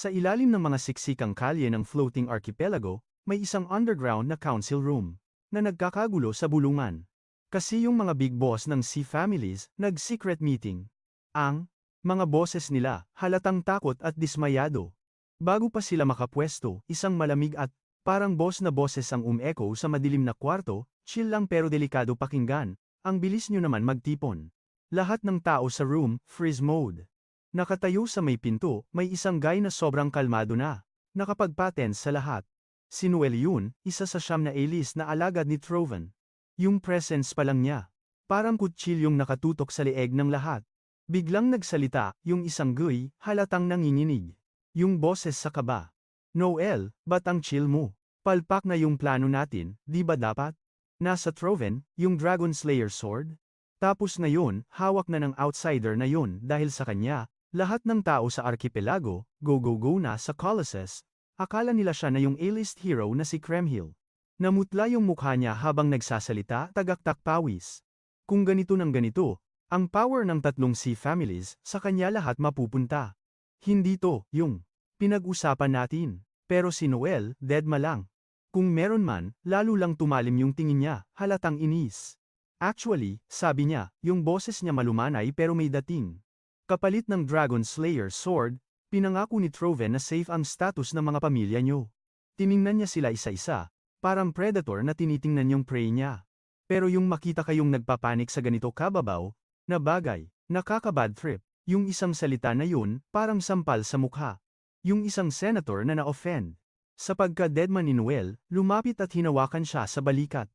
Sa ilalim ng mga siksikang kalye ng floating archipelago, may isang underground na council room na nagkakagulo sa bulungan. Kasi yung mga big boss ng sea families, nag-secret meeting. Ang mga bosses nila, halatang takot at dismayado. Bago pa sila makapwesto, isang malamig at parang boss na boses ang umeko sa madilim na kwarto, chill lang pero delikado pakinggan, ang bilis nyo naman magtipon. Lahat ng tao sa room, freeze mode. Nakatayo sa may pinto, may isang guy na sobrang kalmado na. Nakapagpaten sa lahat. Si Noel yun, isa sa siyam na A-list na alagad ni Trovan. Yung presence pa lang niya. Parang kutsilyong nakatutok sa leeg ng lahat. Biglang nagsalita, yung isang guy, halatang nanginginig. Yung boses sa kaba. Noel, ba't ang chill mo? Palpak na yung plano natin, di ba dapat? Nasa Troven, yung Dragon Slayer sword? Tapos ngayon, hawak na ng outsider na yun dahil sa kanya, lahat ng tao sa archipelago, go-go-go na sa Colossus, akala nila siya na yung A-list hero na si Kremhill. Namutla yung mukha niya habang nagsasalita, tagaktak pawis. Kung ganito ng ganito, ang power ng tatlong sea families, sa kanya lahat mapupunta. Hindi to, yung pinag-usapan natin. Pero si Noel, dead ma lang. Kung meron man, lalo lang tumalim yung tingin niya, halatang inis. Actually, sabi niya, yung boses niya malumanay pero may dating. Kapalit ng Dragon Slayer sword, pinangako ni Troven na safe ang status ng mga pamilya niyo. Tiningnan niya sila isa-isa, parang predator na tinitingnan yung prey niya. Pero yung makita kayong nagpapanik sa ganito kababaw, na bagay, nakakabad trip, yung isang salita na yun, parang sampal sa mukha. Yung isang senator na na-offend. Sa pagka-deadman ni Noel, lumapit at hinawakan siya sa balikat.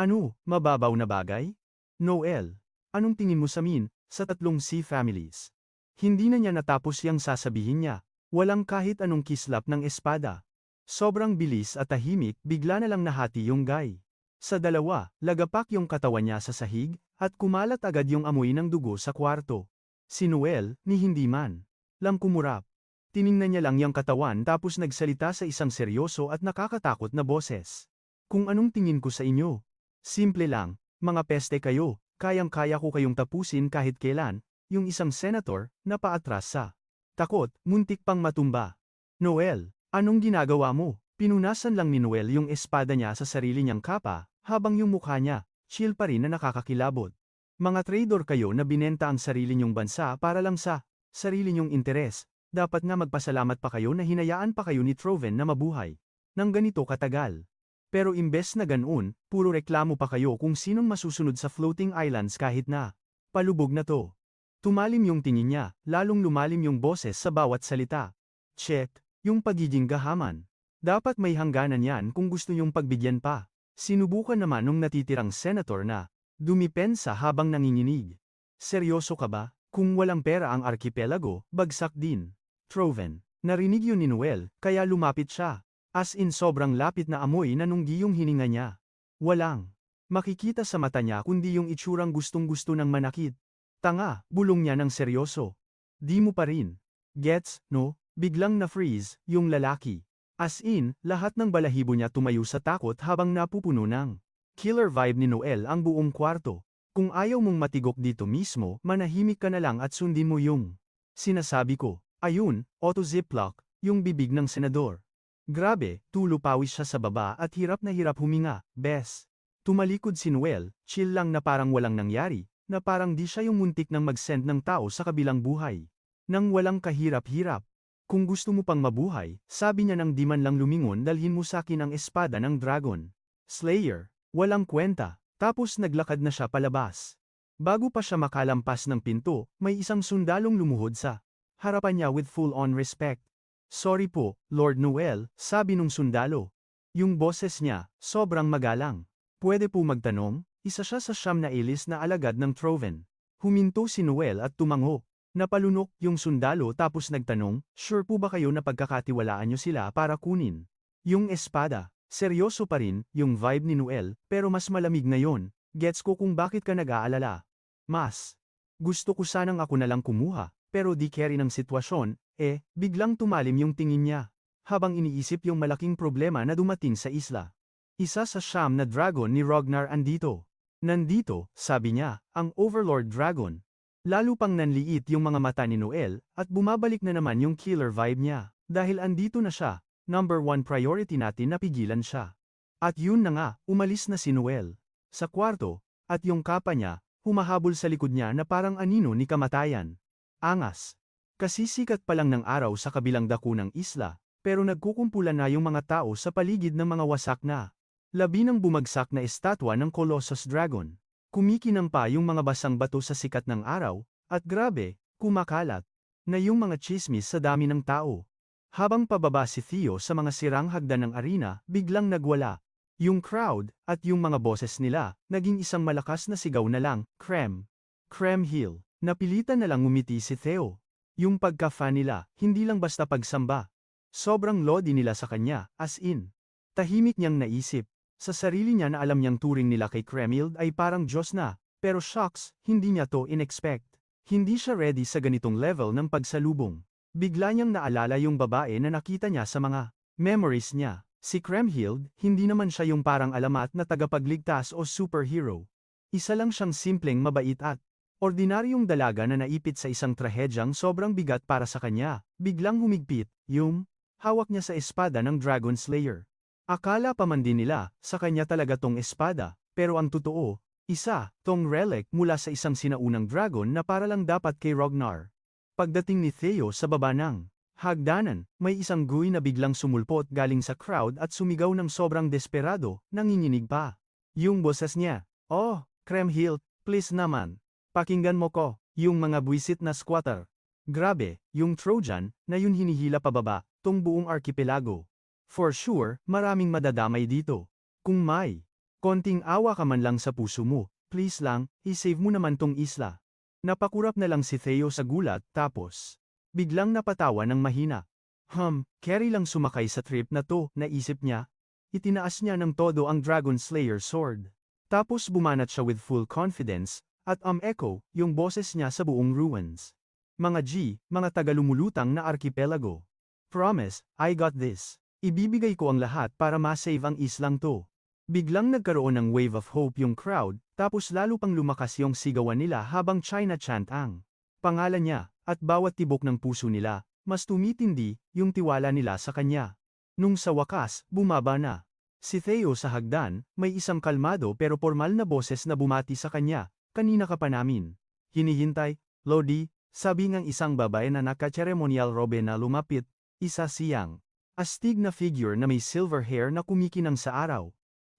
Ano, mababaw na bagay? Noel, anong tingin mo sa min, sa tatlong sea families? Hindi na niya natapos yang sasabihin niya. Walang kahit anong kislap ng espada. Sobrang bilis at tahimik, bigla na lang nahati yung guy. Sa dalawa, lagapak yung katawan niya sa sahig, at kumalat agad yung amoy ng dugo sa kwarto. Si Noel, ni hindi man. Lang kumurap. Tiningnan niya lang yung katawan tapos nagsalita sa isang seryoso at nakakatakot na boses. Kung anong tingin ko sa inyo? Simple lang, mga peste kayo, kayang-kaya ko kayong tapusin kahit kailan, yung isang senator, na paatras sa takot, muntik pang matumba. Noel, anong ginagawa mo? Pinunasan lang ni Noel yung espada niya sa sarili niyang kapa, habang yung mukha niya, chill pa rin na nakakakilabot. Mga trader kayo na binenta ang sarili niyong bansa para lang sa sarili niyong interes, dapat nga magpasalamat pa kayo na hinayaan pa kayo ni Troven na mabuhay. Nang ganito katagal. Pero imbes na ganoon, puro reklamo pa kayo kung sinong masusunod sa floating islands kahit na palubog na to. Tumalim yung tingin niya, lalong lumalim yung boses sa bawat salita. Check, yung pagiging gahaman. Dapat may hangganan yan kung gusto yung pagbigyan pa. Sinubukan naman nung natitirang senator na, dumipensa habang nanginginig. Seryoso ka ba? Kung walang pera ang archipelago, bagsak din. Troven, narinig yun ni Noel, kaya lumapit siya. As in sobrang lapit na amoy na nunggi yung hininga niya. Walang. Makikita sa mata niya kundi yung itsurang gustong gusto ng manakit. Tanga, bulong niya ng seryoso. Di mo pa rin. Gets, no? Biglang na-freeze, yung lalaki. As in, lahat ng balahibo niya tumayo sa takot habang napupuno ng killer vibe ni Noel ang buong kwarto. Kung ayaw mong matigok dito mismo, manahimik ka na lang at sundin mo yung sinasabi ko. Ayun, auto ziplock, yung bibig ng senador. Grabe, tulo pawis siya sa baba at hirap na hirap huminga, bes. Tumalikod si Noel, chill lang na parang walang nangyari, na parang di siya yung muntik ng mag-send ng tao sa kabilang buhay. Nang walang kahirap-hirap. Kung gusto mo pang mabuhay, sabi niya nang di man lang lumingon dalhin mo sa akin ang espada ng dragon. Slayer, walang kwenta, tapos naglakad na siya palabas. Bago pa siya makalampas ng pinto, may isang sundalong lumuhod sa harapan niya with full-on respect. Sorry po, Lord Noel, sabi nung sundalo. Yung boses niya, sobrang magalang. Pwede po magtanong? Isa siya sa siyam na ilis na alagad ng Troven. Huminto si Noel at tumango. Napalunok yung sundalo tapos nagtanong, sure po ba kayo na pagkakatiwalaan nyo sila para kunin? Yung espada, seryoso pa rin, yung vibe ni Noel, pero mas malamig ngayon, gets ko kung bakit ka nag-aalala. Mas, gusto ko sanang ako na lang kumuha, pero di carry ng sitwasyon, eh, biglang tumalim yung tingin niya, habang iniisip yung malaking problema na dumating sa isla. Isa sa siyam na dragon ni Ragnar andito. Nandito, sabi niya, ang Overlord Dragon. Lalo pang nanliit yung mga mata ni Noel, at bumabalik na naman yung killer vibe niya. Dahil andito na siya, number one priority natin na pigilan siya. At yun na nga, umalis na si Noel. Sa kwarto, at yung kapa niya, humahabol sa likod niya na parang anino ni kamatayan. Angas. Kasi sikat pa lang ng araw sa kabilang dako ng isla, pero nagkukumpulan na yung mga tao sa paligid ng mga wasak na. Labi bumagsak na estatwa ng Colossus Dragon. Kumikinang pa yung mga basang bato sa sikat ng araw, at grabe, kumakalat, na yung mga chismis sa dami ng tao. Habang pababa si Theo sa mga sirang hagdan ng arena, biglang nagwala. Yung crowd, at yung mga boses nila, naging isang malakas na sigaw na lang, Krem. Krem Hill. Napilitan na lang ngumiti si Theo. Yung pagka-fan nila, hindi lang basta pagsamba. Sobrang lodi nila sa kanya, as in. Tahimik niyang naisip, sa sarili niya na alam niyang turing nila kay Kremhild ay parang Diyos na, pero shocks, hindi niya to inexpect. Hindi siya ready sa ganitong level ng pagsalubong. Bigla niyang naalala yung babae na nakita niya sa mga memories niya. Si Kremhild, hindi naman siya yung parang alamat na tagapagligtas o superhero. Isa lang siyang simpleng mabait at ordinaryong dalaga na naipit sa isang trahedyang sobrang bigat para sa kanya. Biglang humigpit, yung hawak niya sa espada ng Dragon Slayer. Akala pa man din nila, sa kanya talaga tong espada, pero ang totoo, isa, tong relic mula sa isang sinaunang dragon na para lang dapat kay Ragnar. Pagdating ni Theo sa baba ng hagdanan, may isang guy na biglang sumulpot galing sa crowd at sumigaw ng sobrang desperado, nanginginig pa. Yung boses niya, Oh, Kremhild, please naman. Pakinggan mo ko, yung mga buwisit na squatter. Grabe, yung Trojan, na yun hinihila pababa, tong buong arkipelago. For sure, maraming madadamay dito. Kung may konting awa ka man lang sa puso mo, please lang, isave mo naman tong isla. Napakurap na lang si Theo sa gulat, tapos, biglang napatawa ng mahina. Hum, carry lang sumakay sa trip na to, naisip niya. Itinaas niya ng todo ang Dragon Slayer sword. Tapos bumanat siya with full confidence, at um echo, yung boses niya sa buong ruins. Mga G, mga tagalumulutang na arkipelago. Promise, I got this. Ibibigay ko ang lahat para ma-save ang islang to. Biglang nagkaroon ng wave of hope yung crowd, tapos lalo pang lumakas yung sigawan nila habang China chant ang pangalan niya, at bawat tibok ng puso nila, mas tumitindi yung tiwala nila sa kanya. Nung sa wakas, bumaba na. Si Theo sa hagdan, may isang kalmado pero formal na boses na bumati sa kanya, kanina ka pa namin. Hinihintay, Lodi, sabi ng isang babae na naka-ceremonial robe na lumapit, isa siyang Astig na figure na may silver hair na kumikinang sa araw.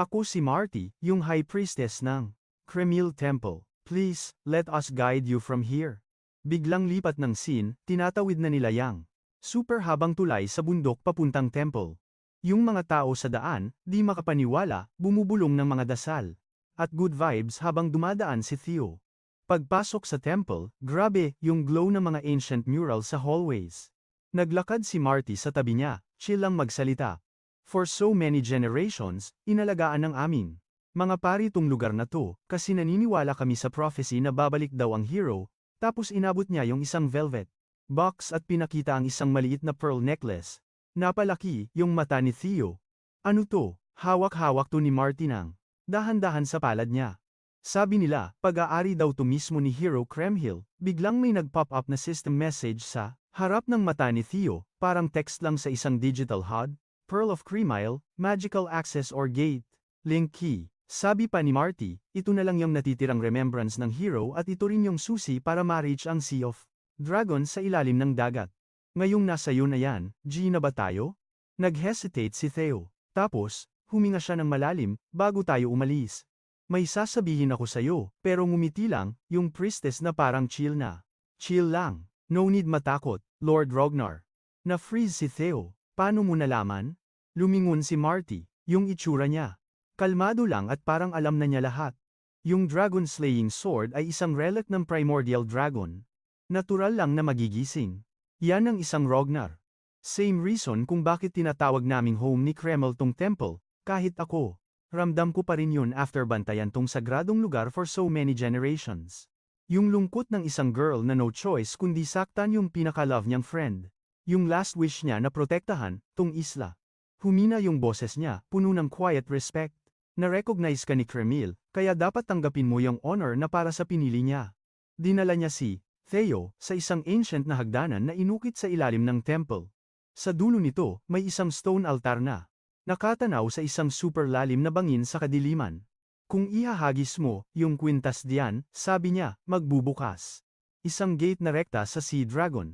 Ako si Marty, yung high priestess ng Kremil Temple. Please, let us guide you from here. Biglang lipat ng scene, tinatawid na nila yang super habang tulay sa bundok papuntang temple. Yung mga tao sa daan, di makapaniwala, bumubulong ng mga dasal. At good vibes habang dumadaan si Theo. Pagpasok sa temple, grabe, yung glow ng mga ancient murals sa hallways. Naglakad si Marty sa tabi niya, chill lang magsalita. For so many generations, inalagaan ng amin. Mga pari tong lugar na to, kasi naniniwala kami sa prophecy na babalik daw ang hero, tapos inabot niya yung isang velvet box at pinakita ang isang maliit na pearl necklace. Napalaki, yung mata ni Theo. Ano to? Hawak-hawak to ni Martinang. Dahan-dahan sa palad niya. Sabi nila, pag-aari daw to mismo ni Hero Kremhill, biglang may nag-pop up na system message sa harap ng mata ni Theo, parang text lang sa isang digital HUD, Pearl of Cremile, Magical Access or Gate, Link Key. Sabi pa ni Marty, ito na lang yung natitirang remembrance ng hero at ito rin yung susi para ma-reach ang Sea of Dragon sa ilalim ng dagat. Ngayong nasa iyo na yan, G na ba tayo? Nag-hesitate si Theo. Tapos, huminga siya ng malalim, bago tayo umalis. May sasabihin ako sa'yo, pero ngumiti lang, yung priestess na parang chill na. Chill lang. No need matakot, Lord Ragnar. Na-freeze si Theo. Paano mo nalaman? Lumingon si Marty, yung itsura niya. Kalmado lang at parang alam na niya lahat. Yung dragon slaying sword ay isang relic ng primordial dragon. Natural lang na magigising. Yan ang isang Ragnar. Same reason kung bakit tinatawag naming home ni Kreml tong temple, kahit ako. Ramdam ko pa rin yun after bantayan tong sagradong lugar for so many generations. Yung lungkot ng isang girl na no choice kundi saktan yung pinaka-love niyang friend. Yung last wish niya na protektahan, tong isla. Humina yung boses niya, puno ng quiet respect. Na-recognize ka ni Kremil, kaya dapat tanggapin mo yung honor na para sa pinili niya. Dinala niya si Theo sa isang ancient na hagdanan na inukit sa ilalim ng temple. Sa dulo nito, may isang stone altar na. Nakatanaw sa isang super lalim na bangin sa kadiliman. Kung ihahagis mo, yung kwintas diyan, sabi niya, magbubukas. Isang gate na rekta sa Sea Dragon.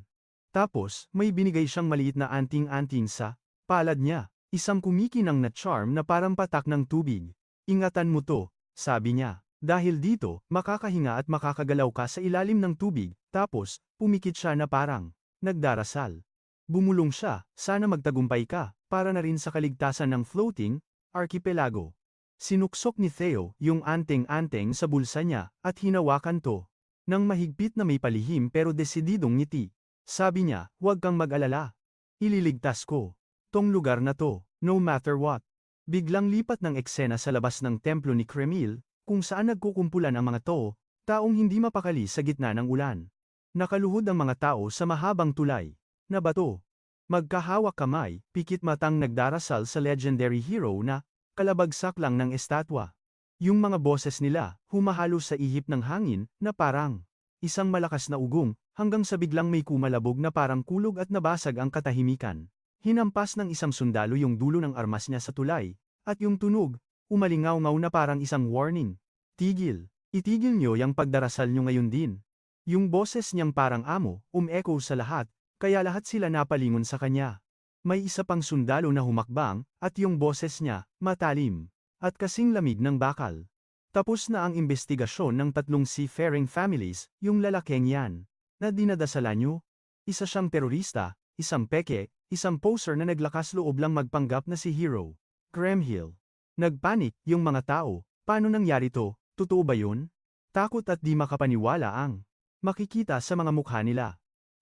Tapos, may binigay siyang maliit na anting-anting sa palad niya. Isang kumikinang na charm na parang patak ng tubig. Ingatan mo to, sabi niya. Dahil dito, makakahinga at makakagalaw ka sa ilalim ng tubig, tapos, pumikit siya na parang nagdarasal. Bumulong siya, sana magtagumpay ka, para na rin sa kaligtasan ng floating archipelago. Sinuksok ni Theo yung anteng-anteng sa bulsa niya at hinawakan to. Nang mahigpit na may palihim pero desididong ngiti. Sabi niya, huwag kang mag-alala. Ililigtas ko. Tong lugar na to, no matter what. Biglang lipat ng eksena sa labas ng templo ni Kremil, kung saan nagkukumpulan ang mga to, taong hindi mapakali sa gitna ng ulan. Nakaluhod ang mga tao sa mahabang tulay. Na bato. Magkahawak kamay, pikit matang nagdarasal sa legendary hero na, kalabagsak lang ng estatwa. Yung mga boses nila, humahalo sa ihip ng hangin, na parang isang malakas na ugong, hanggang sa biglang may kumalabog na parang kulog at nabasag ang katahimikan. Hinampas ng isang sundalo yung dulo ng armas niya sa tulay, at yung tunog, umalingaw-ngaw na parang isang warning. Tigil, itigil niyo yung pagdarasal niyo ngayon din. Yung boses niyang parang amo, um-echo sa lahat, kaya lahat sila napalingon sa kanya. May isa pang sundalo na humakbang, at yung boses niya, matalim, at kasing lamig ng bakal. Tapos na ang investigasyon ng tatlong seafaring families, yung lalaking yan, na dinadasalan nyo. Isa siyang terorista, isang peke, isang poser na naglakas loob lang magpanggap na si Hero. Kremhill. Nagpanik, yung mga tao, paano nangyari to, totoo ba yun? Takot at di makapaniwala ang makikita sa mga mukha nila.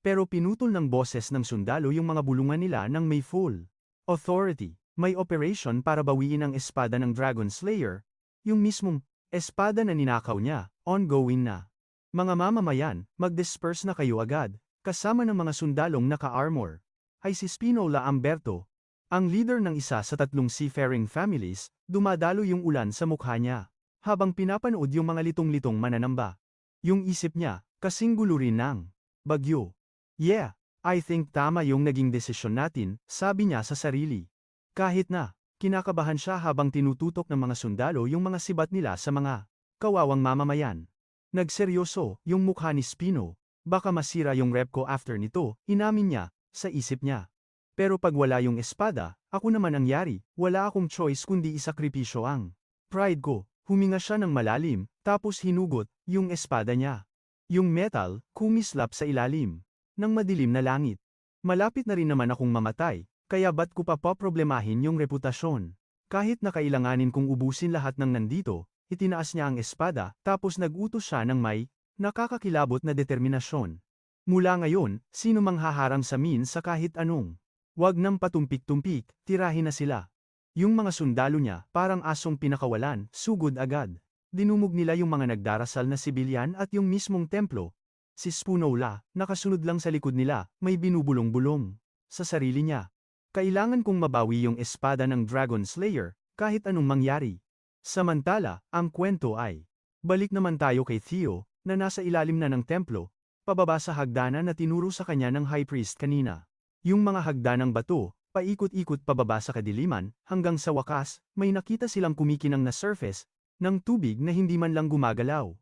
Pero pinutol ng boses ng sundalo yung mga bulungan nila ng may full authority. May operation para bawiin ang espada ng Dragon Slayer, yung mismong espada na ninakaw niya, ongoing na. Mga mamamayan, mag-disperse na kayo agad, kasama ng mga sundalong naka-armor. Ay si Spinola Amberto, ang leader ng isa sa tatlong seafaring families, dumadalo yung ulan sa mukha niya, habang pinapanood yung mga litong-litong mananamba. Yung isip niya, kasing gulo rin ng bagyo. Yeah, I think tama yung naging desisyon natin, sabi niya sa sarili. Kahit na, kinakabahan siya habang tinututok ng mga sundalo yung mga sibat nila sa mga kawawang mamamayan. Nagseryoso, yung mukha ni Spino, baka masira yung rep ko after nito, inamin niya, sa isip niya. Pero pag wala yung espada, ako naman ang yari, wala akong choice kundi isakripisyo ang pride ko. Huminga siya ng malalim, tapos hinugot, yung espada niya. Yung metal, kumislap sa ilalim, ng madilim na langit. Malapit na rin naman akong mamatay, kaya ba't ko pa poproblemahin yung reputasyon? Kahit na kailanganin kong ubusin lahat ng nandito, itinaas niya ang espada, tapos nagutos siya ng may, nakakakilabot na determinasyon. Mula ngayon, sino mang haharang sa min sa kahit anong. Huwag nang patumpik-tumpik, tirahin na sila. Yung mga sundalo niya, parang asong pinakawalan, sugod agad. Dinumog nila yung mga nagdarasal na sibilyan at yung mismong templo. Si Spoonola, nakasunod lang sa likod nila, may binubulong-bulong. Sa sarili niya, kailangan kong mabawi yung espada ng Dragon Slayer, kahit anong mangyari. Samantala, ang kwento ay, balik naman tayo kay Theo, na nasa ilalim na ng templo, pababa sa hagdanan na tinuro sa kanya ng High Priest kanina. Yung mga hagdanang bato, paikot-ikot pababa sa kadiliman, hanggang sa wakas, may nakita silang kumikinang na surface, ng tubig na hindi man lang gumagalaw.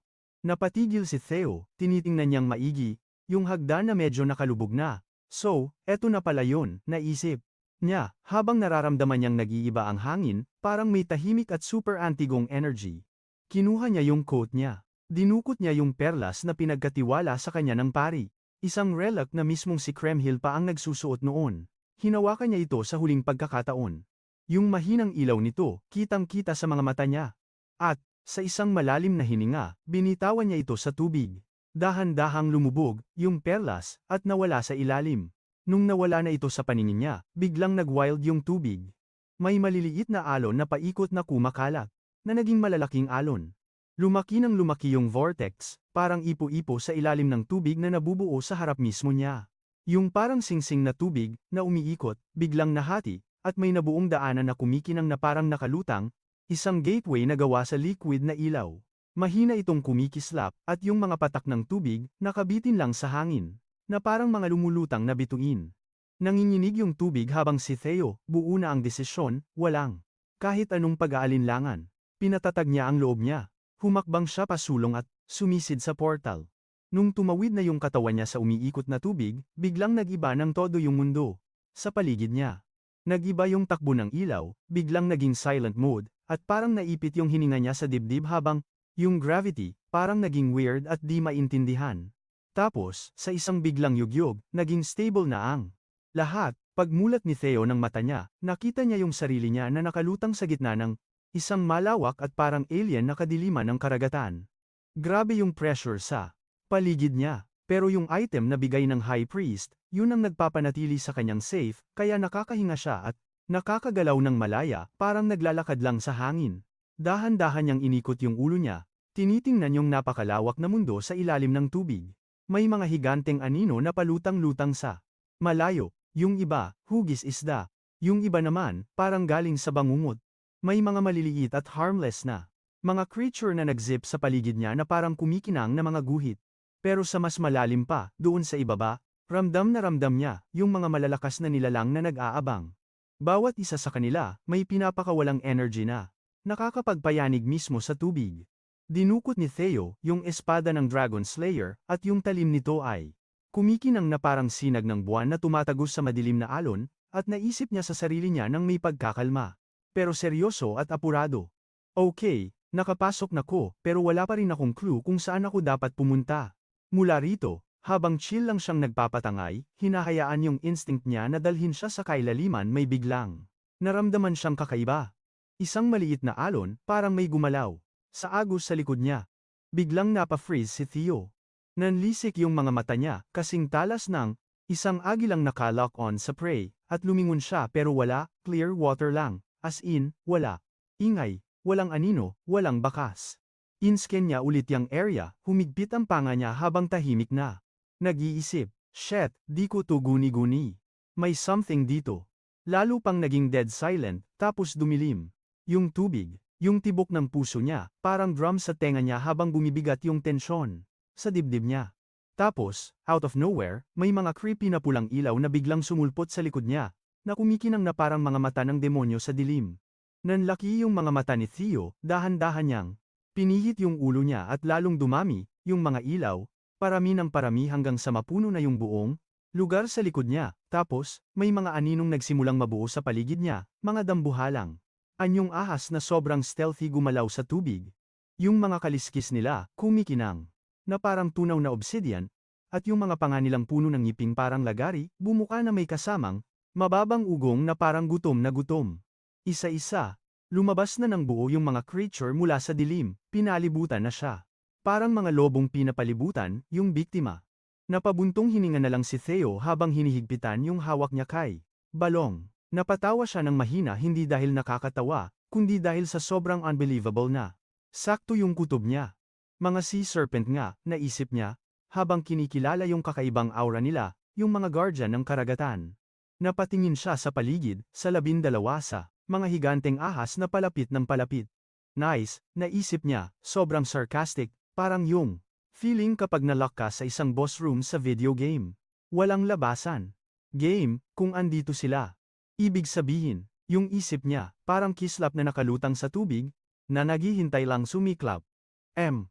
Napatigil si Theo, tinitingnan niyang maigi, yung hagdan na medyo nakalubog na. So, eto na pala yun, naisip niya, habang nararamdaman niyang nag-iiba ang hangin, parang may tahimik at super antigong energy. Kinuha niya yung coat niya. Dinukot niya yung perlas na pinagkatiwala sa kanya ng pari. Isang relic na mismong si Kremhill pa ang nagsusuot noon. Hinawakan niya ito sa huling pagkakataon. Yung mahinang ilaw nito, kitang-kita sa mga mata niya. At, sa isang malalim na hininga, binitawan niya ito sa tubig. Dahan-dahang lumubog, yung perlas, at nawala sa ilalim. Nung nawala na ito sa paningin niya, biglang nag-wild yung tubig. May maliliit na alon na paikot na kumakalat, na naging malalaking alon. Lumaki ng lumaki yung vortex, parang ipo-ipo sa ilalim ng tubig na nabubuo sa harap mismo niya. Yung parang singsing na tubig, na umiikot, biglang nahati, at may nabuong daanan na kumikinang na parang nakalutang, isang gateway na gawa sa liquid na ilaw. Mahina itong kumikislap, at yung mga patak ng tubig, nakabitin lang sa hangin na parang mga lumulutang na bituin. Nanginginig yung tubig habang si Theo, buo na ang desisyon, walang. Kahit anong pag-aalinlangan. Pinatatag niya ang loob niya. Humakbang siya pasulong at sumisid sa portal. Nung tumawid na yung katawan niya sa umiikot na tubig, biglang nag-iba ng todo yung mundo. Sa paligid niya. Nag-iba yung takbo ng ilaw, biglang naging silent mode, at parang naipit yung hininga niya sa dibdib habang, yung gravity, parang naging weird at di maintindihan. Tapos, sa isang biglang yugyog, naging stable na ang lahat. Pagmulat ni Theo ng mata niya, nakita niya yung sarili niya na nakalutang sa gitna ng isang malawak at parang alien na kadiliman ng karagatan. Grabe yung pressure sa paligid niya, pero yung item na bigay ng High Priest, yun ang nagpapanatili sa kanyang safe, kaya nakakahinga siya at nakakagalaw ng malaya, parang naglalakad lang sa hangin. Dahan-dahan niyang inikot yung ulo niya, tinitingnan yung napakalawak na mundo sa ilalim ng tubig. May mga higanteng anino na palutang-lutang sa malayo, yung iba, hugis isda, yung iba naman, parang galing sa bangungot. May mga maliliit at harmless na mga creature na nagzip sa paligid niya na parang kumikinang na mga guhit. Pero sa mas malalim pa, doon sa ibaba, ramdam na ramdam niya, yung mga malalakas na nilalang na nag-aabang. Bawat isa sa kanila, may pinapakawalang energy na nakakapagpayanig mismo sa tubig. Dinukot ni Theo, yung espada ng Dragon Slayer, at yung talim nito ay kumikinang na parang sinag ng buwan na tumatagos sa madilim na alon, at naisip niya sa sarili niya nang may pagkakalma. Pero seryoso at apurado. Okay, nakapasok na ko, pero wala pa rin akong clue kung saan ako dapat pumunta. Mula rito, habang chill lang siyang nagpapatangay, hinahayaan yung instinct niya na dalhin siya sa kailaliman may biglang. Naramdaman siyang kakaiba. Isang maliit na alon, parang may gumalaw. Sa agos sa likod niya. Biglang napa-freeze si Theo. Nanlisik yung mga mata niya, kasing talas ng isang agilang nakalock on sa prey, at lumingon siya pero wala, clear water lang, as in, wala. Ingay, walang anino, walang bakas. Inscan niya ulit yung area, humigpit ang panga niya habang tahimik na. Nag-iisip, shit, di ko to guni-guni. May something dito. Lalo pang naging dead silent, tapos dumilim. Yung tubig, yung tibok ng puso niya, parang drum sa tenga niya habang bumibigat yung tensyon sa dibdib niya. Tapos, out of nowhere, may mga creepy na pulang ilaw na biglang sumulpot sa likod niya, na kumikinang na parang mga mata ng demonyo sa dilim. Nanlaki yung mga mata ni Theo, dahan-dahan niyang pinihit yung ulo niya at lalong dumami, yung mga ilaw, parami ng parami hanggang sa mapuno na yung buong lugar sa likod niya. Tapos, may mga aninong nagsimulang mabuo sa paligid niya, mga dambuhalang. Anyong ahas na sobrang stealthy gumalaw sa tubig. Yung mga kaliskis nila, kumikinang na parang tunaw na obsidian, at yung mga panga nilang puno ng ngiping parang lagari, bumuka na may kasamang, mababang ugong na parang gutom na gutom. Isa-isa, lumabas na ng buo yung mga creature mula sa dilim, pinalibutan na siya. Parang mga lobong pinapalibutan, yung biktima. Napabuntong hininga na lang si Theo habang hinihigpitan yung hawak niya kay balong. Napatawa siya ng mahina hindi dahil nakakatawa, kundi dahil sa sobrang unbelievable na. Sakto yung kutob niya. Mga sea serpent nga, naisip niya, habang kinikilala yung kakaibang aura nila, yung mga guardian ng karagatan. Napatingin siya sa paligid, sa labindalawa sa mga higanteng ahas na palapit ng palapit. Nice, naisip niya, sobrang sarcastic, parang yung feeling kapag nalock ka sa isang boss room sa video game. Walang labasan. Game, kung andito sila. Ibig sabihin, yung isip niya, parang kislap na nakalutang sa tubig, na naghihintay lang sumiklap. M.